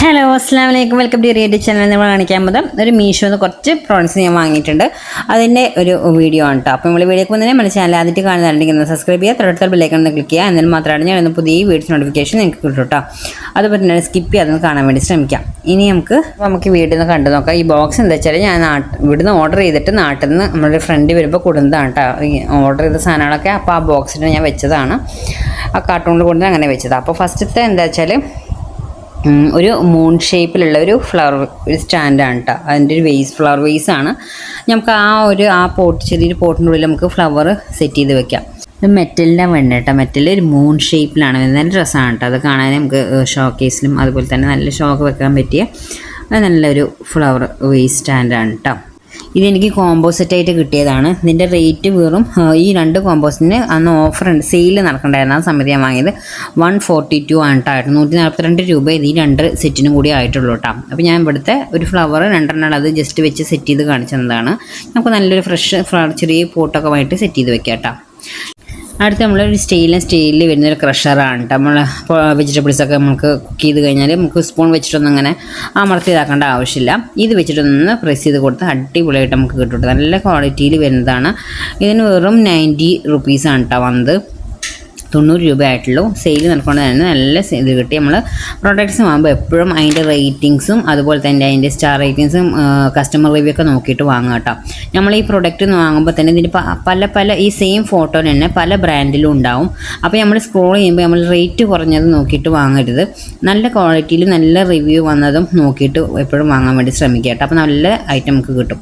Hello അസ്സാം വലൈക്കും welcome to റിയേറ്റ് channel നമ്മൾ കാണിക്കാൻ പോകുന്നത്. ഒരു മീഷോന്ന് കുറച്ച് പ്രോഡക്റ്റ്സ് ഞാൻ വാങ്ങിയിട്ടുണ്ട്. അതിന്റെ ഒരു വീഡിയോ ആണ് കേട്ടോ അപ്പോൾ നമ്മൾ വീഡിയോക്ക് മുന്നേ നമ്മുടെ ചാനൽ ആദ്യമായിട്ട് കാണുന്നുണ്ടെങ്കിൽ സബ്സ്ക്രൈബ് ചെയ്യുക തൊട്ടടുത്ത ബില്ലേക്ക് ഒന്ന് ക്ലിക്ക് ചെയ്യുക. എന്നാൽ മാത്രമാണ് ഞാൻ പുതിയ വീഡിയോസ് നോട്ടിഫിക്കേഷൻ നിങ്ങൾക്ക് കിട്ടും കേട്ടോ അതുപോലെ തന്നെ സ്കിപ്പ് ചെയ്യാതെ കാണാൻ വേണ്ടി ശ്രമിക്കാം. ഇനി നമുക്ക് നമുക്ക് വീട്ടിൽ നിന്ന് കണ്ടു നോക്കാം. ഈ ബോക്സ് എന്താ വെച്ചാൽ ഞാൻ നാട്ട് ഇവിടുന്ന് ഓർഡർ ചെയ്തിട്ട് നാട്ടിൽ നിന്ന് നമ്മുടെ ഫ്രണ്ട് വരുമ്പോൾ കൊടുന്നതാണ് കേട്ടോ ഓർഡർ ചെയ്ത സാധനങ്ങളൊക്കെ അപ്പോൾ ആ ബോക്സിൽ ഞാൻ വെച്ചതാണ്. ആ കാർട്ടൂണിൽ കൊണ്ട് അങ്ങനെ വെച്ചത് അപ്പോൾ ഫസ്റ്റത്തെ എന്താ വെച്ചാൽ ഒരു മൂൺ ഷേപ്പിലുള്ള ഒരു ഫ്ലവർ ഒരു സ്റ്റാൻഡാണ് കേട്ടോ അതിന്റെ ഒരു വേസ് ഫ്ലവർ വേസ് ആണ്. നമുക്ക് ആ ഒരു ആ പോട്ട് ചെറിയൊരു പോട്ടിന്റെ ഉള്ളിൽ നമുക്ക് ഫ്ലവർ സെറ്റ് ചെയ്ത് വെക്കാം. ഇത് മെറ്റലിന്റെ വെണ്ണ കേട്ടോ മെറ്റൽ ഒരു മൂൺ ഷേപ്പിലാണ് വരുന്നത്. നല്ല രസമാണ് കേട്ടോ അത് കാണാൻ നമുക്ക് ഷോക്കേസിലും കേസിലും അതുപോലെ തന്നെ നല്ല ഷോക്ക് വെക്കാൻ പറ്റിയ നല്ലൊരു ഫ്ലവർ വേസ് സ്റ്റാൻഡാണ് കേട്ടോ ഇതെനിക്ക് കോമ്പോസിറ്റ് ആയിട്ട് കിട്ടിയതാണ്. ഇതിന്റെ റേറ്റ് വെറും ഈ രണ്ട് കോമ്പോസിറ്റിന് അന്ന് ഓഫർ സെയിൽ നടക്കണ്ടായിരുന്നു. ആ സമയത്ത് ഞാൻ വാങ്ങിയത് വൺ ഫോർട്ടി ടു ആണ് കേട്ടോ നൂറ്റി നാൽപ്പത്തിരണ്ട് രൂപ ഈ രണ്ട് സെറ്റിനും കൂടി ആയിട്ടുള്ളൂ കേട്ടോ അപ്പോൾ ഞാൻ ഇവിടുത്തെ ഒരു ഫ്ലവർ രണ്ടെണ്ണം അത് ജസ്റ്റ് വെച്ച് സെറ്റ് ചെയ്ത് കാണിച്ചതാണ്. നമുക്ക് നല്ലൊരു ഫ്രഷ് ഫ്ലവർ ചെറിയ പോട്ടൊക്കെ ആയിട്ട് സെറ്റ് ചെയ്ത് വെക്കാം കേട്ടോ അടുത്ത് നമ്മൾ ഒരു സ്റ്റെയിൻലെസ് വരുന്ന ഒരു ക്രഷറാണ് നമ്മൾ വെജിറ്റബിൾസ് ഒക്കെ നമുക്ക് കുക്ക് ചെയ്ത് കഴിഞ്ഞാൽ നമുക്ക് സ്പൂൺ വെച്ചിട്ടൊന്നും അങ്ങനെ അമർത്തി ഇതാക്കേണ്ട ആവശ്യമില്ല. ഇത് വെച്ചിട്ടൊന്ന് പ്രസ് ചെയ്ത് കൊടുത്ത് അടിപൊളിയായിട്ട് നമുക്ക് കിട്ടും നല്ല ക്വാളിറ്റിയിൽ വരുന്നതാണ്. ഇതിന് വെറും നയന്റി റുപ്പീസാണ് കേട്ടോ വന്നത്. തൊണ്ണൂറ് രൂപ ആയിട്ടുള്ളൂ സെയിൽ നടക്കുന്നതായിരുന്നു നല്ല ഇത് കിട്ടി. നമ്മൾ പ്രൊഡക്ട്സ് വാങ്ങുമ്പോൾ എപ്പോഴും അതിന്റെ റേറ്റിങ്സും അതുപോലെ തന്നെ അതിന്റെ സ്റ്റാർ റേറ്റിങ്സും കസ്റ്റമർ റിവ്യൂ ഒക്കെ നോക്കിയിട്ട് വാങ്ങുക കേട്ടോ. നമ്മൾ ഈ പ്രൊഡക്റ്റ് വാങ്ങുമ്പോൾ തന്നെ ഇതിന്റെ പല പല ഈ സെയിം ഫോട്ടോ തന്നെ പല ബ്രാൻഡിലും ഉണ്ടാവും. അപ്പോൾ നമ്മൾ സ്ക്രോൾ ചെയ്യുമ്പോൾ നമ്മൾ റേറ്റ് കുറഞ്ഞത് നോക്കിയിട്ട് വാങ്ങരുത്. നല്ല ക്വാളിറ്റിയിൽ നല്ല റിവ്യൂ വന്നതും നോക്കിയിട്ട് എപ്പോഴും വാങ്ങാൻ വേണ്ടി ശ്രമിക്കുക കേട്ടോ. അപ്പോൾ നല്ല ഐറ്റം നമുക്ക് കിട്ടും.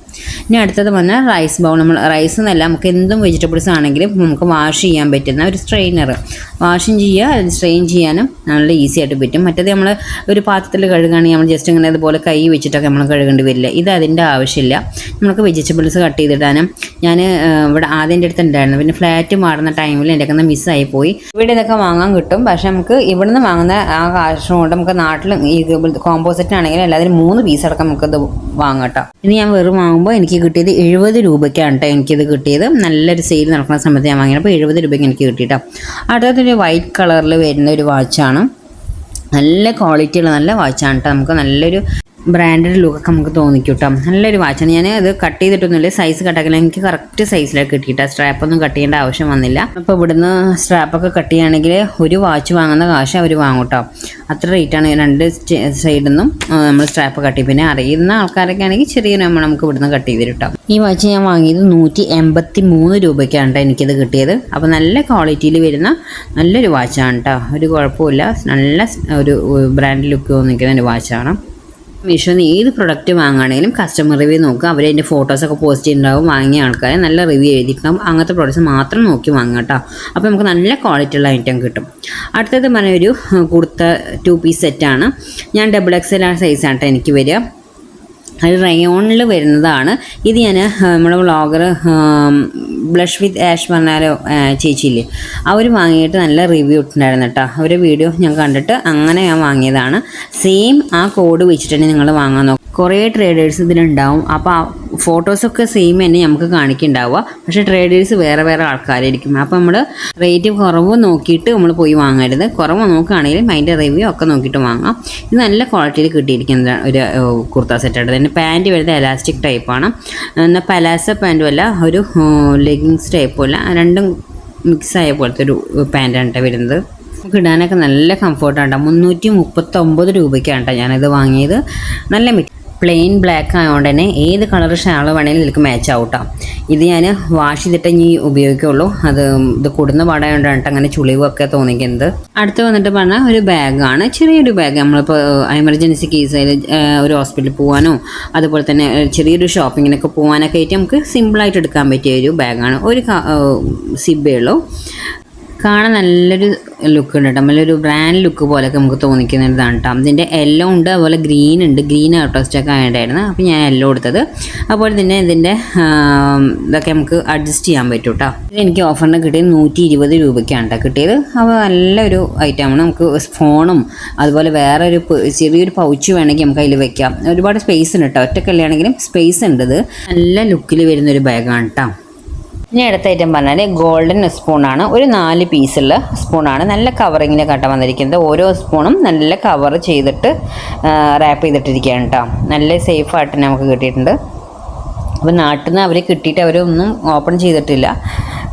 ഇനി അടുത്തത് വന്നാൽ റൈസ് ബൗൾ നമ്മൾ റൈസ് എന്നല്ല നമുക്ക് എന്തും വെജിറ്റബിൾസ് ആണെങ്കിലും നമുക്ക് വാഷ് ചെയ്യാൻ പറ്റുന്ന ഒരു സ്ട്രെയിനർ വാഷും ചെയ്യുക സ്ട്രെയിൻ ചെയ്യാനും നല്ല ഈസി ആയിട്ട് പറ്റും. മറ്റേത് നമ്മൾ ഒരു പാത്രത്തിൽ കഴുകുകയാണെങ്കിൽ നമ്മൾ ജസ്റ്റ് ഇങ്ങനെ അതുപോലെ കൈ വെച്ചിട്ടൊക്കെ നമ്മൾ കഴുകേണ്ടി വരില്ല. ഇത് അതിന്റെ ആവശ്യമില്ല. നമുക്ക് വെജിറ്റബിൾസ് കട്ട് ചെയ്തിടാനും ഞാൻ ഇവിടെ ആദ്യം എന്റെ അടുത്ത് ഉണ്ടായിരുന്നു. പിന്നെ ഫ്ലാറ്റ് മാറുന്ന ടൈമിൽ എന്റെ ഒക്കെ മിസ്സായി പോയി ഇവിടെ ഇതൊക്കെ വാങ്ങാൻ കിട്ടും. പക്ഷേ നമുക്ക് ഇവിടെ നിന്ന് വാങ്ങുന്ന ആ കാശ് കൊണ്ട് നമുക്ക് നാട്ടിൽ ഈ കോമ്പോസിറ്റ് ആണെങ്കിലും എല്ലാത്തിനും മൂന്ന് പീസ് അടക്കം നമുക്കത് വാങ്ങാം കേട്ടോ. ഇനി ഞാൻ വെറും വാങ്ങുമ്പോൾ എനിക്ക് കിട്ടിയത് എഴുപത് രൂപയ്ക്കാണ് കേട്ടോ എനിക്കിത് കിട്ടിയത്. നല്ലൊരു സെയിൽ നടക്കുന്ന സമയത്ത് ഞാൻ വാങ്ങിയപ്പോൾ എഴുപത് രൂപയ്ക്ക് എനിക്ക് കിട്ടി. കേട്ടോ അടുത്തൊരു വൈറ്റ് കളറിൽ വരുന്ന ഒരു വാച്ചാണ് നല്ല ക്വാളിറ്റിയുള്ള നല്ല വാച്ചാണ് കേട്ടോ നമുക്ക് നല്ലൊരു ബ്രാൻഡഡ് ലുക്കൊക്കെ നമുക്ക് തോന്നിക്കും കേട്ടോ നല്ലൊരു വാച്ചാണ് ഞാൻ അത് കട്ട് ചെയ്തിട്ടൊന്നുമില്ല. സൈസ് കട്ടാക്കില്ല എനിക്ക് കറക്റ്റ് സൈസിലൊക്കെ കിട്ടിയിട്ട് സ്ട്രാപ്പൊന്നും കട്ട് ചെയ്യേണ്ട ആവശ്യം വന്നില്ല. അപ്പോൾ ഇവിടുന്ന് സ്ട്രാപ്പൊക്കെ കട്ട് ചെയ്യുകയാണെങ്കിൽ ഒരു വാച്ച് വാങ്ങുന്ന കാശ് അവർ വാങ്ങും കേട്ടോ. അത്ര റേറ്റാണ് രണ്ട് സൈഡിൽ നിന്നും നമ്മൾ സ്ട്രാപ്പ് കട്ട് ചെയ്യും. പിന്നെ അറിയുന്ന ആൾക്കാരൊക്കെ ആണെങ്കിൽ ചെറിയൊരു നമ്മൾ നമുക്ക് ഇവിടുന്ന് കട്ട് ചെയ്ത് കേട്ടോ. ഈ വാച്ച് ഞാൻ വാങ്ങിയത് നൂറ്റി എൺപത്തി മൂന്ന് രൂപയ്ക്കാണ് കേട്ടോ എനിക്കിത് കിട്ടിയത്. അപ്പോൾ നല്ല ക്വാളിറ്റിയിൽ വരുന്ന നല്ലൊരു വാച്ചാണ് കേട്ടോ. ഒരു കുഴപ്പമില്ല നല്ല ഒരു ബ്രാൻഡ് ലുക്ക് തോന്നിക്കുന്ന ഒരു വാച്ചാണ് മീഷോന്ന് ഏത് പ്രൊഡക്റ്റ് വാങ്ങുകയാണെങ്കിലും കസ്റ്റമർ റിവ്യൂ നോക്കുക. അവർ അതിന്റെ ഫോട്ടോസൊക്കെ പോസ്റ്റ് ചെയ്യുന്നുണ്ടാവും വാങ്ങിയ ആൾക്കാരെ നല്ല റിവ്യൂ എഴുതിയിട്ടുണ്ടാവും അങ്ങനത്തെ പ്രോഡക്റ്റ്സ് മാത്രം നോക്കി വാങ്ങുക കേട്ടോ അപ്പോൾ നമുക്ക് നല്ല ക്വാളിറ്റി ഉള്ള ഐറ്റം കിട്ടും. അടുത്തത് പറഞ്ഞ ഒരു കുർത്ത ടു പീസ് സെറ്റാണ് ഞാൻ ഡബിൾ എക്സ് എൽ ആ സൈസാണ് കേട്ടോ എനിക്ക് വരിക. അത് റയോണിൽ വരുന്നതാണ്. ഇത് ഞാൻ നമ്മുടെ വ്ളോഗർ ബ്ലഷ് വിത്ത് ആഷ് പറഞ്ഞാലോ ചേച്ചിയില്ലേ അവർ വാങ്ങിയിട്ട് നല്ല റിവ്യൂ ഇട്ടിട്ടുണ്ടായിരുന്നു കേട്ടോ അവരുടെ വീഡിയോ ഞാൻ കണ്ടിട്ട് അങ്ങനെ ഞാൻ വാങ്ങിയതാണ്. സെയിം ആ കോഡ് വെച്ചിട്ട് തന്നെ നിങ്ങൾ വാങ്ങാൻ നോക്കും. കുറേ ട്രേഡേഴ്സ് ഇതിലുണ്ടാവും. അപ്പോൾ ആ ഫോട്ടോസൊക്കെ സെയിം തന്നെ നമുക്ക് കാണിക്കുന്നുണ്ടാവുക. പക്ഷേ ട്രേഡേഴ്സ് വേറെ വേറെ ആൾക്കാരായിരിക്കും. അപ്പോൾ നമ്മൾ റേറ്റ് കുറവ് നോക്കിയിട്ട് നമ്മൾ പോയി വാങ്ങരുത്. കുറവ് നോക്കുകയാണെങ്കിലും അതിന്റെ റിവ്യൂ ഒക്കെ നോക്കിയിട്ട് വാങ്ങാം. ഇത് നല്ല ക്വാളിറ്റിയിൽ കിട്ടിയിരിക്കുന്ന ഒരു കുർത്ത സെറ്റാണ് ഇതിന്റെ പാന്റ് വരുന്നത് എലാസ്റ്റിക് ടൈപ്പാണ് എന്നാൽ പലാസ പാന്റും അല്ല ഒരു ലെഗിങ്സ് ടൈപ്പും അല്ല രണ്ടും മിക്സ് ആയ പോലത്തെ ഒരു പാന്റാണ് കേട്ടോ വരുന്നത്. നമുക്ക് ഇടാനൊക്കെ നല്ല കംഫർട്ടാണ് മുന്നൂറ്റി മുപ്പത്തൊമ്പത് രൂപയ്ക്കാണ് കേട്ടോ ഞാനിത് വാങ്ങിയത്. നല്ല മി പ്ലെയിൻ ബ്ലാക്ക് ആയതുകൊണ്ട് തന്നെ ഏത് കളർ ഷാൾ വേണമെങ്കിലും ഇതിലേക്ക് മാച്ച് ആവട്ടോ. ഇത് ഞാൻ വാഷ് ചെയ്തിട്ട് ഇനി ഉപയോഗിക്കുള്ളൂ. അത് ഇത് കൊടുന്ന പാടായതുകൊണ്ടാണ് അങ്ങനെ ചുളിവൊക്കെ തോന്നിക്കുന്നത്. അടുത്ത് വന്നിട്ട് പറഞ്ഞാൽ ഒരു ബാഗാണ് ചെറിയൊരു ബാഗ് നമ്മളിപ്പോൾ എമർജൻസി കേസിൽ ഒരു ഹോസ്പിറ്റലിൽ പോകാനോ അതുപോലെ തന്നെ ചെറിയൊരു ഷോപ്പിങ്ങിനൊക്കെ പോകാനൊക്കെ ആയിട്ട് നമുക്ക് സിമ്പിളായിട്ട് എടുക്കാൻ പറ്റിയ ഒരു ബാഗാണ് ഒരു സിബേ ഉള്ളൂ. കാണാൻ നല്ലൊരു ലുക്ക് ഉണ്ട് കേട്ടോ. നല്ലൊരു ബ്രാൻഡ് ലുക്ക് പോലെയൊക്കെ നമുക്ക് തോന്നിക്കുന്നതാണ് കേട്ടോ. ഇതിന്റെ യെല്ലോ ഉണ്ട് അതുപോലെ ഗ്രീൻ ഉണ്ട്. ഗ്രീൻ ഔട്ട് ഓഫ് സ്റ്റോക്ക് ആയിട്ടായിരുന്നു അപ്പോൾ ഞാൻ യെല്ലോ എടുത്തത്. അതുപോലെ തന്നെ ഇതിന്റെ ഇതൊക്കെ നമുക്ക് അഡ്ജസ്റ്റ് ചെയ്യാൻ പറ്റും കേട്ടോ. എനിക്ക് ഓഫറിന് കിട്ടിയത് നൂറ്റി ഇരുപത് രൂപയ്ക്കാണ് കേട്ടോ കിട്ടിയത്. അപ്പോൾ നല്ലൊരു ഐറ്റമാണ് നമുക്ക് ഫോണും അതുപോലെ വേറെ ഒരു ചെറിയൊരു പൗച്ച് വേണമെങ്കിൽ നമുക്ക് അതിൽ വെക്കാം. ഒരുപാട് സ്പേസ് ഉണ്ട് കേട്ടോ. ഒറ്റക്കല്ലാണെങ്കിലും സ്പേസ് ഉണ്ട് നല്ല ലുക്കിൽ വരുന്നൊരു ബാഗാണ് കേട്ടോ. ഇനി അടുത്ത ഐറ്റം പറഞ്ഞാൽ ഗോൾഡൻ സ്പൂണാണ് ഒരു നാല് പീസുള്ള സ്പൂണാണ് നല്ല കവറിങ്ങിന് കട്ട വന്നിരിക്കുന്നത്. ഓരോ സ്പൂണും നല്ല കവർ ചെയ്തിട്ട് റാപ്പ് ചെയ്തിട്ടിരിക്കുകയാണ് കേട്ടോ നല്ല സേഫായിട്ട് നമുക്ക് കിട്ടിയിട്ടുണ്ട്. അപ്പോൾ നാട്ടിൽ നിന്ന് അവർ കിട്ടിയിട്ട് അവരൊന്നും ഓപ്പൺ ചെയ്തിട്ടില്ല.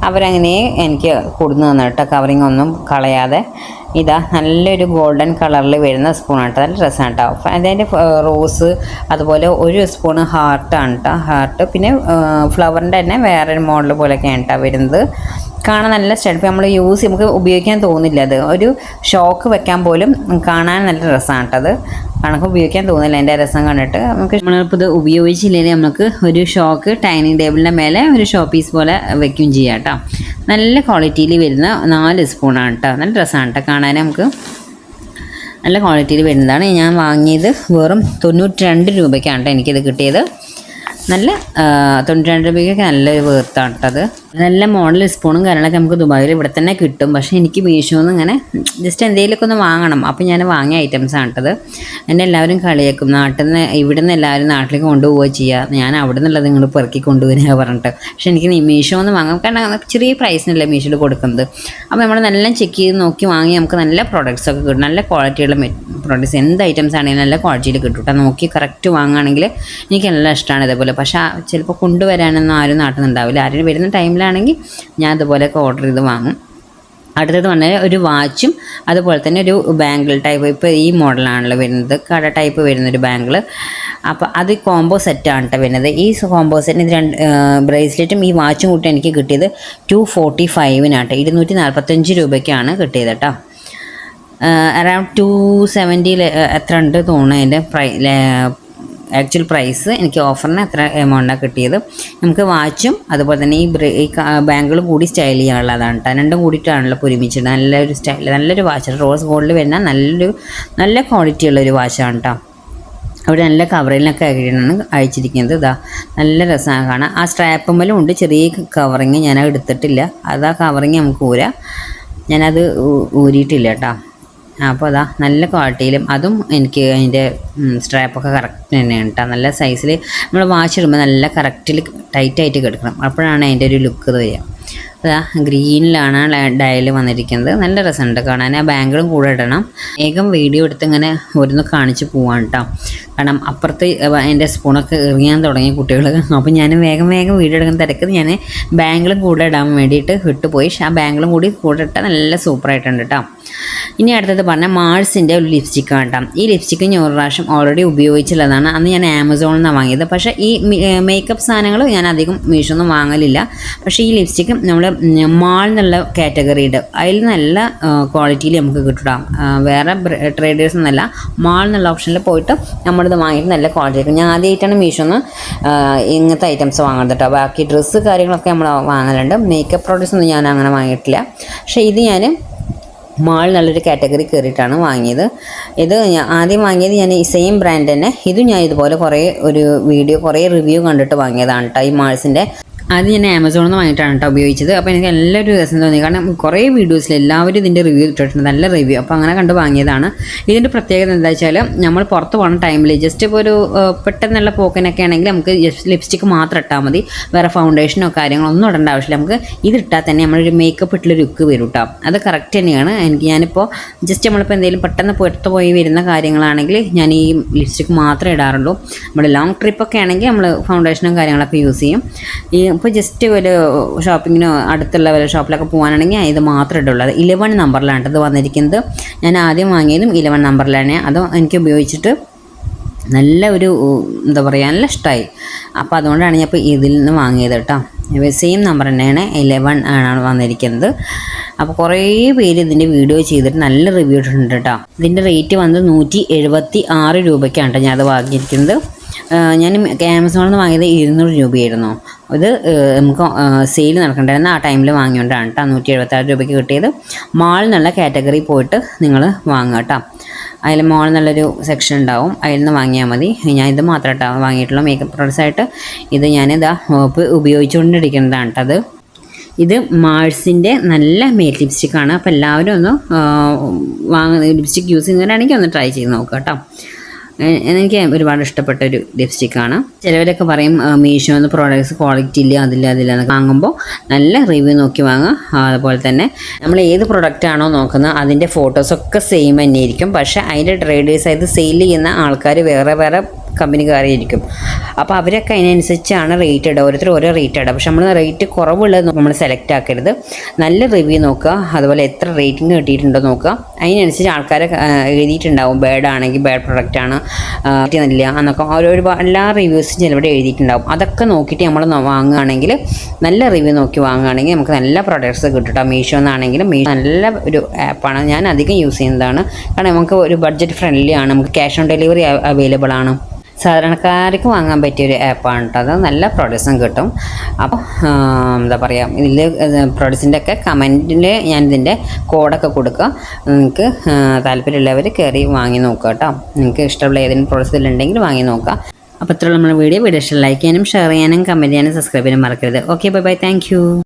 അവരങ്ങനെ എനിക്ക് കൊടുന്നു തന്നു കേട്ടോ കവറിങ് ഒന്നും കളയാതെ. ഇതാ നല്ലൊരു ഗോൾഡൻ കളറിൽ വരുന്ന സ്പൂണാണ് കേട്ടോ നല്ല രസമാണ് കേട്ടോ അതിന്റെ റോസ് അതുപോലെ ഒരു സ്പൂണ് ഹാർട്ടാണ് കേട്ടോ ഹാർട്ട് പിന്നെ ഫ്ലവറിന്റെ തന്നെ വേറൊരു മോഡൽ പോലെയൊക്കെയാണ് കേട്ടോ വരുന്നത്. കാണാൻ നല്ല സ്റ്റെപ്പ് നമ്മൾ യൂസ് നമുക്ക് ഉപയോഗിക്കാൻ തോന്നില്ല അത്. ഒരു ഷോക്ക് വെക്കാൻ പോലും കാണാൻ നല്ല രസമാണ് അത്. കണക്ക് ഉപയോഗിക്കാൻ തോന്നില്ല എന്റെ രസം കണ്ടിട്ട്. നമുക്ക് നമ്മളിപ്പോൾ ഇത് ഉപയോഗിച്ചില്ലെങ്കിൽ നമുക്ക് ഒരു ഷോക്ക് ഡൈനിങ് ടേബിളിന്റെ മേലെ ഒരു ഷോ പീസ് പോലെ വെക്കുകയും ചെയ്യാം കേട്ടോ നല്ല ക്വാളിറ്റിയിൽ വരുന്ന നാല് സ്പൂണാണ് കേട്ടോ നല്ല രസമാണ് കേട്ടോ കാണാൻ നമുക്ക്. നല്ല ക്വാളിറ്റിയിൽ വരുന്നതാണ്. ഞാൻ വാങ്ങിയത് വെറും തൊണ്ണൂറ്റി രണ്ട് രൂപയ്ക്കാണ് കേട്ടോ എനിക്കിത് കിട്ടിയത്. നല്ല തൊണ്ണൂറ്റി രണ്ട് രൂപയ്ക്കൊക്കെ നല്ലൊരു വേർത്താണ് കേട്ടോ അത്. നല്ല മോഡൽ സ്പൂണും കാര്യങ്ങളൊക്കെ നമുക്ക് ദുബായിൽ ഇവിടെ തന്നെ കിട്ടും. പക്ഷേ എനിക്ക് മീഷോന്ന് ഇങ്ങനെ ജസ്റ്റ് എന്തെങ്കിലുമൊക്കെ ഒന്ന് വാങ്ങണം. അപ്പോൾ ഞാൻ വാങ്ങിയ ഐറ്റംസ് കേട്ടത് എന്നെ എല്ലാവരും കളിയാക്കും. നാട്ടിൽ നിന്ന് ഇവിടെ നിന്ന് എല്ലാവരും നാട്ടിലേക്ക് കൊണ്ടുപോവുക ചെയ്യുക ഞാൻ അവിടെ നിന്നുള്ളത് നിങ്ങൾ പെറുക്കി കൊണ്ടുവരിക പറഞ്ഞിട്ട്. പക്ഷേ എനിക്ക് മീഷോ ഒന്ന് വാങ്ങാം. കാരണം ചെറിയ പ്രൈസിനല്ലേ മീഷോയിൽ കൊടുക്കുന്നത്. അപ്പോൾ നമ്മൾ നല്ല ചെക്ക് ചെയ്ത് നോക്കി വാങ്ങി നമുക്ക് നല്ല പ്രോഡക്റ്റ്സ് കിട്ടും. നല്ല ക്വാളിറ്റിയുള്ള പ്രോഡക്റ്റ്സ് എന്ത് ഐറ്റംസ് ആണെങ്കിലും നല്ല ക്വാളിറ്റിയിൽ കിട്ടും കേട്ടോ നോക്കി കറക്റ്റ് വാങ്ങുകയാണെങ്കിൽ എനിക്ക് നല്ല ഇഷ്ടമാണ് ഇതേപോലെ. പക്ഷേ ചിലപ്പോൾ കൊണ്ടുവരാനൊന്നും ആരും നാട്ടിൽ നിന്നുണ്ടാവില്ല ആരും വരുന്ന ടൈമിലാണെങ്കിൽ ഞാൻ അതുപോലെയൊക്കെ ഓർഡർ ചെയ്ത് വാങ്ങും. അടുത്തത് പറഞ്ഞാൽ ഒരു വാച്ചും അതുപോലെ തന്നെ ഒരു ബാംഗിൾ ടൈപ്പ് ഇപ്പോൾ ഈ മോഡലാണല്ലോ വരുന്നത്. കട ടൈപ്പ് വരുന്നൊരു ബാംഗിൾ അപ്പോൾ അത് കോംബോ സെറ്റാണ് കേട്ടോ വരുന്നത്. ഈ കോംബോ സെറ്റിന് ഇത് രണ്ട് ബ്രേസ്ലെറ്റും ഈ വാച്ചും കൂട്ടി എനിക്ക് കിട്ടിയത് ടു ഫോർട്ടി ഫൈവിനാട്ടെ ഇരുന്നൂറ്റി നാൽപ്പത്തഞ്ച് രൂപയ്ക്കാണ് കിട്ടിയത് കേട്ടോ അറൗണ്ട് ടു സെവന്റിയിൽ എത്ര ഉണ്ട് തോന്നുന്നു അതിന്റെ പ്രൈ ആക്ച്വൽ പ്രൈസ് എനിക്ക് ഓഫറിന് എത്ര എമൗണ്ടാണ് കിട്ടിയത്. നമുക്ക് വാച്ചും അതുപോലെ തന്നെ ഈ ഈ ബാങ്കിളും കൂടി സ്റ്റൈൽ ചെയ്യാനുള്ളതാണ് കേട്ടോ രണ്ടും കൂടിയിട്ടാണല്ലോ ഒരുമിച്ച് നല്ലൊരു സ്റ്റൈൽ നല്ലൊരു വാച്ച് റോസ് ഗോൾഡിൽ വരുന്ന നല്ലൊരു നല്ല ക്വാളിറ്റി ഉള്ളൊരു വാച്ചാണ് കേട്ടോ അവിടെ നല്ല കവറിലൊക്കെ ആയിട്ടാണ് അയച്ചിരിക്കുന്നത്. ഇതാ നല്ല രസമാണ് കാണാൻ. ആ സ്ട്രാപ്പുമ്മലും ഉണ്ട്. ചെറിയ കവറിങ് ഞാൻ എടുത്തിട്ടില്ല. അത് ആ കവറിങ് നമുക്ക് ഊരാം. ഞാനത് ഊരിയിട്ടില്ല കേട്ടോ അപ്പോൾ അതാ നല്ല ക്വാളിറ്റിയിലും അതും എനിക്ക് അതിന്റെ സ്ട്രാപ്പൊക്കെ കറക്റ്റ് തന്നെയാണ് കേട്ടോ. നല്ല സൈസിൽ നമ്മൾ വാഷ് ഇടുമ്പോൾ നല്ല കറക്റ്റിൽ ടൈറ്റായിട്ട് കിടക്കണം. അപ്പോഴാണ് അതിന്റെ ഒരു ലുക്ക് വരിക. അതാ ഗ്രീനിലാണ് ഡയൽ വന്നിരിക്കുന്നത്. നല്ല രസമുണ്ട് കാണാൻ. ആ ബാങ്കിളും കൂടെ ഇടണം. വേഗം വീഡിയോ എടുത്ത് ഇങ്ങനെ ഓരോന്ന് കാണിച്ച് പോവാണ് കേട്ടോ. കാരണം അപ്പുറത്ത് എന്റെ സ്പൂണൊക്കെ എറിയാൻ തുടങ്ങി കുട്ടികൾ അപ്പോൾ ഞാൻ വേഗം വേഗം വീഡിയോ എടുക്കുന്ന തിരക്ക് ഞാൻ ബാങ്കിലും കൂടെ ഇടാൻ വേണ്ടിയിട്ട് വിട്ടുപോയി. ആ ബാങ്കിലും കൂടി കൂടെ ഇട്ടാൽ നല്ല സൂപ്പറായിട്ടുണ്ട് കേട്ടോ. ഇനി അടുത്തത് പറഞ്ഞാൽ മാൾസിന്റെ ഒരു ലിപ്സ്റ്റിക്ക് കേട്ടോ. ഈ ലിപ്സ്റ്റിക്ക് ഞാൻ ഒരു പ്രാവശ്യം ഓൾറെഡി ഉപയോഗിച്ചുള്ളതാണ് അന്ന് ഞാൻ ആമസോണിൽ നിന്നാണ് വാങ്ങിയത്. പക്ഷേ ഈ മേക്കപ്പ് സാധനങ്ങൾ ഞാൻ അധികം മീഷൊന്നും വാങ്ങലില്ല. പക്ഷേ ഈ ലിപ്സ്റ്റിക്ക് നമ്മൾ മാൾ എന്നുള്ള കാറ്റഗറി ഉണ്ട് അതിൽ നല്ല ക്വാളിറ്റിയിൽ നമുക്ക് കിട്ടും വേറെ ട്രേഡേഴ്സ് എന്നല്ല മാൾ എന്നുള്ള ഓപ്ഷനിൽ പോയിട്ട് നമ്മളിത് വാങ്ങിയിട്ട് നല്ല ക്വാളിറ്റി ഞാൻ ആദ്യമായിട്ടാണ് മീഷോന്ന് ഇങ്ങനത്തെ ഐറ്റംസ് വാങ്ങുന്നത് കേട്ടോ ബാക്കി ഡ്രസ്സ് കാര്യങ്ങളൊക്കെ നമ്മൾ വാങ്ങലുണ്ട്. മേക്കപ്പ് പ്രോഡക്റ്റ്സ് ഒന്നും ഞാൻ അങ്ങനെ വാങ്ങിയിട്ടില്ല. പക്ഷേ ഇത് ഞാൻ മാൾ നല്ലൊരു കാറ്റഗറി കയറിയിട്ടാണ് വാങ്ങിയത്. ഇത് ഞാൻ ആദ്യം വാങ്ങിയത് ഞാൻ ഈ സെയിം ബ്രാൻഡ് തന്നെ. ഇതും ഞാൻ ഇതുപോലെ കുറേ ഒരു വീഡിയോ കുറേ റിവ്യൂ കണ്ടിട്ട് വാങ്ങിയതാണ് കേട്ടോ ഈ മാൾസിന്റെ അത് ഞാൻ ആമസോണിൽ നിന്ന് വാങ്ങിയിട്ടാണ് കേട്ടോ ഉപയോഗിച്ചത്. അപ്പോൾ എനിക്ക് ഒരു രസം തോന്നി. കാരണം കുറേ വീഡിയോസിൽ എല്ലാവരും ഇതിന്റെ റിവ്യൂ ഇട്ടിട്ടുണ്ട്. നല്ല റിവ്യൂ അപ്പോൾ അങ്ങനെ കണ്ട് വാങ്ങിയതാണ്. ഇതിന്റെ പ്രത്യേകത എന്താ വെച്ചാൽ നമ്മൾ പുറത്ത് പോകുന്ന ടൈമിൽ ജസ്റ്റ് ഇപ്പോൾ ഒരു പെട്ടെന്നുള്ള പോക്കിനൊക്കെ ആണെങ്കിൽ നമുക്ക് ജസ്റ്റ് ലിപ്സ്റ്റിക്ക് മാത്രം ഇട്ടാൽ മതി. വേറെ ഫൗണ്ടേഷനോ കാര്യങ്ങളോ ഒന്നും ഇടേണ്ട ആവശ്യമില്ല. നമുക്ക് ഇത് ഇട്ടാൽ തന്നെ നമ്മളൊരു മേക്കപ്പ് ഇട്ടുള്ള ലുക്ക് വരും കേട്ടോ അത് കറക്റ്റ് തന്നെയാണ്. എനിക്ക് ഞാനിപ്പോൾ ജസ്റ്റ് നമ്മളിപ്പോൾ എന്തെങ്കിലും പെട്ടെന്ന് പുറത്ത് പോയി വരുന്ന കാര്യങ്ങളാണെങ്കിൽ ഞാൻ ഈ ലിപ്സ്റ്റിക്ക് മാത്രമേ ഇടാറുള്ളൂ. നമ്മുടെ ലോങ് ട്രിപ്പൊക്കെ ആണെങ്കിൽ നമ്മൾ ഫൗണ്ടേഷനും കാര്യങ്ങളൊക്കെ യൂസ് ചെയ്യും. ഈ ഇപ്പോൾ ജസ്റ്റ് ഒരു ഷോപ്പിങ്ങിനോ അടുത്തുള്ള വല്ല ഷോപ്പിലൊക്കെ പോകാനാണെങ്കിൽ ഇത് മാത്രമേ ഇടുള്ളൂ. അത് ഇലവൻ നമ്പറിലാണ് ഇത് വന്നിരിക്കുന്നത്. ഞാൻ ആദ്യം വാങ്ങിയതും ഇലവൻ നമ്പറിലാണ് അത് എനിക്ക് ഉപയോഗിച്ചിട്ട് നല്ല ഒരു എന്താ പറയുക നല്ല ഇഷ്ടമായി അപ്പോൾ അതുകൊണ്ടാണ് ഞാൻ ഇപ്പോൾ ഇതിൽ നിന്ന് വാങ്ങിയത് കേട്ടോ. സെയിം നമ്പർ തന്നെയാണ് ഇലവൻ ആണ് വന്നിരിക്കുന്നത്. അപ്പോൾ കുറേ പേര് ഇതിന്റെ വീഡിയോ ചെയ്തിട്ട് നല്ല റിവ്യൂ ഇട്ടിട്ടുണ്ട് കേട്ടോ. ഇതിന്റെ റേറ്റ് വന്നത് നൂറ്റി എഴുപത്തി ആറ് രൂപയ്ക്കാണ് കേട്ടോ ഞാൻ അത് വാങ്ങിയിരിക്കുന്നത്. ഞാൻ ആമസോണിൽ നിന്ന് വാങ്ങിയത് ഇരുന്നൂറ് രൂപയായിരുന്നു. ഇത് നമുക്ക് സെയിൽ നടക്കണ്ടായിരുന്നു ആ ടൈമിൽ വാങ്ങിയോണ്ടാണ് കേട്ടോ നൂറ്റി എഴുപത്താറ് രൂപയ്ക്ക് കിട്ടിയത്. എന്നുള്ള കാറ്റഗറി പോയിട്ട് നിങ്ങൾ വാങ്ങുക കേട്ടോ അതിൽ മോൾ എന്നുള്ളൊരു സെക്ഷൻ ഉണ്ടാവും. അതിൽ നിന്ന് വാങ്ങിയാൽ മതി. ഞാൻ ഇത് മാത്രം കേട്ടോ വാങ്ങിയിട്ടുള്ള. മേക്കപ്പ് പ്രോഡക്റ്റ്സ് ആയിട്ട് ഇത് ഞാനിതാ ഉപയോഗിച്ചുകൊണ്ടിരിക്കുന്നതാണ് കേട്ടോ അത്. ഇത് മാഴ്സിന്റെ നല്ല മേറ്റ് ലിപ്സ്റ്റിക്കാണ് അപ്പോൾ എല്ലാവരും ഒന്ന് വാങ്ങുന്ന ലിപ്സ്റ്റിക് യൂസ് ചെയ്യുന്നവരാണെങ്കിൽ ഒന്ന് ട്രൈ ചെയ്ത് നോക്കുക കേട്ടോ എനിക്ക് ഒരുപാട് ഇഷ്ടപ്പെട്ട ഒരു ലിപ്സ്റ്റിക്കാണ് ചിലവരൊക്കെ പറയും മീഷോ എന്ന പ്രോഡക്ട്സ് ക്വാളിറ്റി ഇല്ല അതില്ല അതില്ല എന്നൊക്കെ വാങ്ങുമ്പോൾ നല്ല റിവ്യൂ നോക്കി വാങ്ങുക. അതുപോലെ തന്നെ നമ്മൾ ഏത് പ്രോഡക്റ്റ് ആണോ നോക്കുന്നത് അതിന്റെ ഫോട്ടോസൊക്കെ സെയിം തന്നെ ആയിരിക്കും പക്ഷേ അതിന്റെ ട്രേഡേഴ്സ് ആയത് സെയിൽ ചെയ്യുന്ന ആൾക്കാർ വേറെ വേറെ കമ്പനിക്കാരായിരിക്കും അപ്പോൾ അവരൊക്കെ അതിനനുസരിച്ചാണ് റേറ്റ് ഇടുക. ഓരോരുത്തർ ഓരോ റേറ്റ് ഇടുക. പക്ഷെ നമ്മൾ റേറ്റ് കുറവുള്ളത് നമ്മൾ സെലക്ട് ആക്കരുത്. നല്ല റിവ്യൂ നോക്കുക. അതുപോലെ എത്ര റേറ്റിംഗ് കിട്ടിയിട്ടുണ്ടോ നോക്കുക. അതിനനുസരിച്ച് ആൾക്കാരെ എഴുതിയിട്ടുണ്ടാവും. ബേഡ് ആണെങ്കിൽ ബേഡ് പ്രൊഡക്റ്റ് ആണ്. പറ്റുന്നില്ല എന്നൊക്കെ ഓരോ എല്ലാ റിവ്യൂസും ചിലവിടെ എഴുതിയിട്ടുണ്ടാവും. അതൊക്കെ നോക്കിയിട്ട് നമ്മൾ വാങ്ങുകയാണെങ്കിൽ നല്ല റിവ്യൂ നോക്കി വാങ്ങുകയാണെങ്കിൽ നമുക്ക് നല്ല പ്രൊഡക്ട്സ് കേട്ടോ മീഷോ എന്നാണെങ്കിലും മീഷോ നല്ല ഒരു ആപ്പാണ് ഞാൻ അധികം യൂസ് ചെയ്യുന്നതാണ്. കാരണം നമുക്ക് ഒരു ബഡ്ജറ്റ് ഫ്രണ്ട്ലി ആണ്. നമുക്ക് ക്യാഷ് ഓൺ ഡെലിവറി അവൈലബിൾ ആണ്. സാധാരണക്കാർക്ക് വാങ്ങാൻ പറ്റിയ ഒരു ആപ്പാണ് കേട്ടോ. അത് നല്ല പ്രൊഡക്ഷൻ കിട്ടും. അപ്പോൾ എന്താ പറയുക ഇതിൽ പ്രൊഡക്ട്സിന്റെ ഒക്കെ കമന്റിൽ ഞാൻ ഇതിന്റെ കോഡൊക്കെ കൊടുക്കുക നിങ്ങൾക്ക് താല്പര്യമുള്ളവർ കയറി വാങ്ങി നോക്കുക കേട്ടോ. നിങ്ങൾക്ക് ഇഷ്ടമുള്ള ഏതെങ്കിലും പ്രൊഡക്ട്സ് ഇതിലുണ്ടെങ്കിൽ വാങ്ങി നോക്കുക അപ്പോൾ ഇത്രയുള്ള നമ്മുടെ വീഡിയോ വീഡിയോ ഇഷ്ടം ലൈക്ക് ചെയ്യാനും ഷെയർ ചെയ്യാനും കമന്റ് ചെയ്യാനും സബ്സ്ക്രൈബ് ചെയ്യാനും മറക്കരുത്. Okay bye bye thank